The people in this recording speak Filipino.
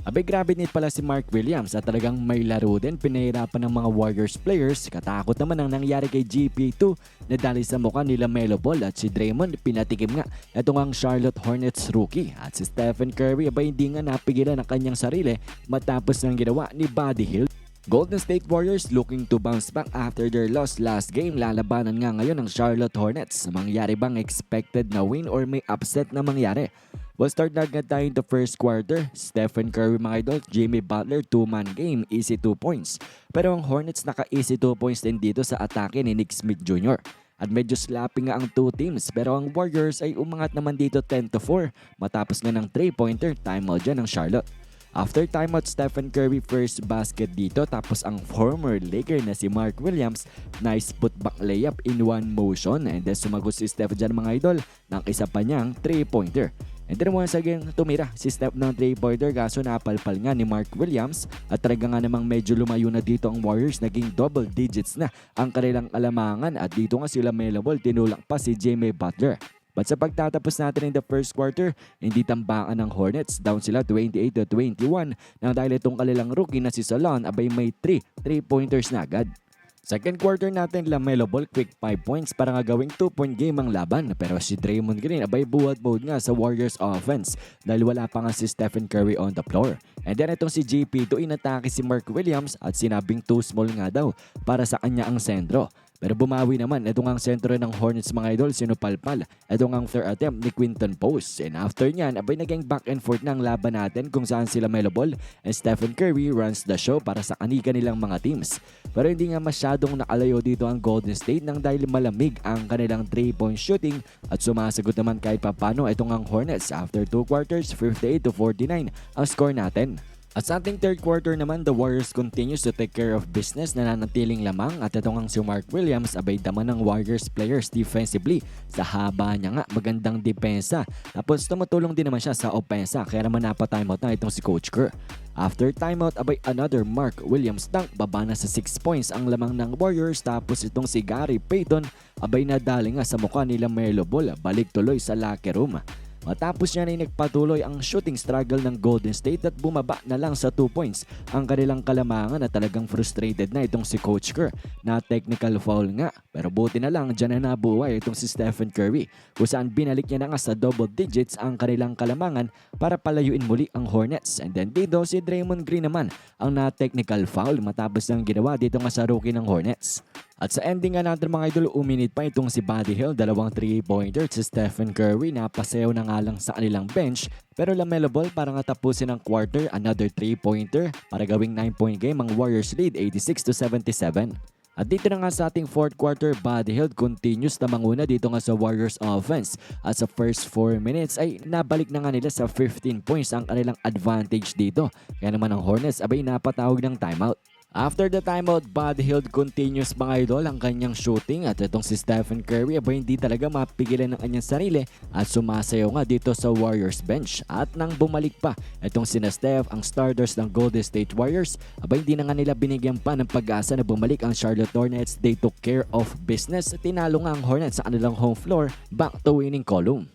Abay grabe din pala si Mark Williams at talagang may laro din pinahirapan ng mga Warriors players. Katakot naman ang nangyari kay GP2 na dali sa mukha nila Melo Ball at si Draymond pinatikim nga. Ito nga ang Charlotte Hornets rookie at si Stephen Curry abay hindi nga napigilan ang kanyang sarili matapos ng ginawa ni Buddy Hill. Golden State Warriors looking to bounce back after their loss last game. Lalabanan nga ngayon ng Charlotte Hornets. Mangyari bang expected na win or may upset na mangyari? We'll start na agad tayo in the first quarter. Stephen Curry mga idol, Jimmy Butler, two-man game, easy 2 points. Pero ang Hornets naka-easy 2 points din dito sa atake ni Nick Smith Jr. At medyo slapping nga ang two teams pero ang Warriors ay umangat naman dito 10 to 4 matapos nga ng 3-pointer timeout dyan ng Charlotte. After timeout, Stephen Curry first basket dito tapos ang former Laker na si Mark Williams nice putback layup in one motion and then sumagot si Steph dyan mga idol ng isa pa niyang 3-pointer. And then once again, tumira si Steph ng 3-pointer kaso napalpal nga ni Mark Williams at talaga nga namang medyo lumayo na dito ang Warriors naging double digits na ang kanilang alamangan at dito nga sila Melo Ball tinulak pa si Jimmy Butler. But sa pagtatapos natin in the first quarter, hindi tambakan ng Hornets. Down sila 28 to 21 nang dahil itong kanilang rookie na si Solon abay may 3 3-pointers na agad. Second quarter natin, Lamelo Ball quick 5 points para nga gawing 2-point game ang laban. Pero si Draymond Green abay buwad mode nga sa Warriors offense dahil wala pa nga si Stephen Curry on the floor. And then itong si GP2 inatake si Mark Williams at sinabing too small nga daw para sa kanya ang sentro. Pero bumawi naman, ito nga ang sentro ng Hornets mga idol, sinupalpal. Ito nga ang third attempt ni Quinton Post. And after nyan, abay naging back and forth ang laban natin kung saan sila Melo Ball and Stephen Curry runs the show para sa kanika nilang mga teams. Pero hindi nga masyadong nakalayo dito ang Golden State nang dahil malamig ang kanilang 3-point shooting at sumasagot naman kahit papano itong ang Hornets after 2 quarters, 58 to 49 ang score natin. At sa ating third quarter naman, the Warriors continues to take care of business na nanatiling lamang at ito nga si Mark Williams abay dama ng Warriors players defensively. Sa haba niya nga, magandang depensa. Tapos tumutulong din naman siya sa opensa kaya naman napatimeout na itong si Coach Kerr. After timeout, abay another Mark Williams dunk. Baba na sa 6 points ang lamang ng Warriors. Tapos itong si Gary Payton, abay nadali nga sa mukha nila Melo Ball. Balik tuloy sa locker room. Matapos niya ay nagpatuloy ang shooting struggle ng Golden State at bumaba na lang sa 2 points ang kanilang kalamangan at talagang frustrated na itong si Coach Kerr na technical foul nga. Pero buti na lang dyan na nabuhay itong si Stephen Curry kung saan binalik niya na nga sa double digits ang kanilang kalamangan para palayuin muli ang Hornets. And then dito si Draymond Green naman ang na-technical foul matapos ng ginawa dito nga sa rookie ng Hornets. At sa ending nga natin mga idol, uminit pa itong si Buddy Hill, dalawang 3-pointer si Stephen Curry, napasayaw na nga lang sa kanilang bench. Pero Lamelo Ball para nga tapusin ang quarter, another 3-pointer para gawing 9-point game ang Warriors lead 86 to 77. At dito na nga sa ating fourth quarter, Buddy Hield continues na manguna dito nga sa Warriors offense. At sa first 4 minutes ay nabalik na nga nila sa 15 points ang kanilang advantage dito. Kaya naman ang Hornets abay napatawag ng timeout. After the timeout, Buddy Hield continues mga idol ang kanyang shooting at itong si Stephen Curry abay hindi talaga mapigilan ng kanyang sarili at sumasayaw nga dito sa Warriors bench. At nang bumalik pa itong sina Steph, ang starters ng Golden State Warriors, abay hindi na nga nila binigyan pa ng pag-asa na bumalik ang Charlotte Hornets. They took care of business. Tinalo nga ang Hornets sa kanilang home floor back to winning column.